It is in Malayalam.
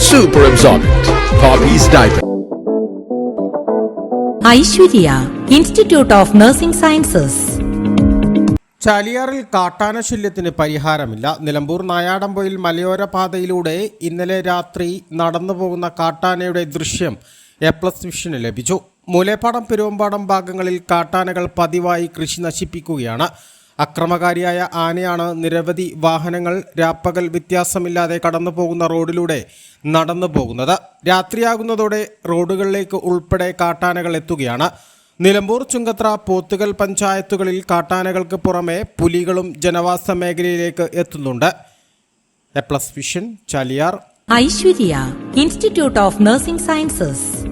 Super absorbent. Hobbies diaper. Aishwarya institute of nursing sciences ചാലിയാറിൽ കാട്ടാന ശല്യത്തിന് പരിഹാരമില്ല നിലമ്പൂർ നായാടമ്പൊയിൽ മലയോര പാതയിലൂടെ ഇന്നലെ രാത്രി നടന്നു പോകുന്ന കാട്ടാനയുടെ ദൃശ്യം എ പ്ലസ് വിഷന് ലഭിച്ചു മൂലേപ്പാടം പെരുവമ്പാടം ഭാഗങ്ങളിൽ കാട്ടാനകൾ പതിവായി കൃഷി നശിപ്പിക്കുകയാണ് അക്രമകാരിയായ ആനയാണ് നിരവധി വാഹനങ്ങൾ രാപ്പകൽ വ്യത്യാസമില്ലാതെ കടന്നു പോകുന്ന റോഡിലൂടെ നടന്നു പോകുന്നത്. രാത്രിയാകുന്നതോടെ റോഡുകളിലേക്ക് ഉൾപ്പെടെ കാട്ടാനകൾ എത്തുകയാണ്. നിലമ്പൂർ ചുങ്കത്ര പോത്തുകൽ പഞ്ചായത്തുകളിൽ കാട്ടാനകൾക്ക് പുറമെ പുലികളും ജനവാസ മേഖലയിലേക്ക് എത്തുന്നുണ്ട്. A plus vision Aishwarya institute of nursing sciences.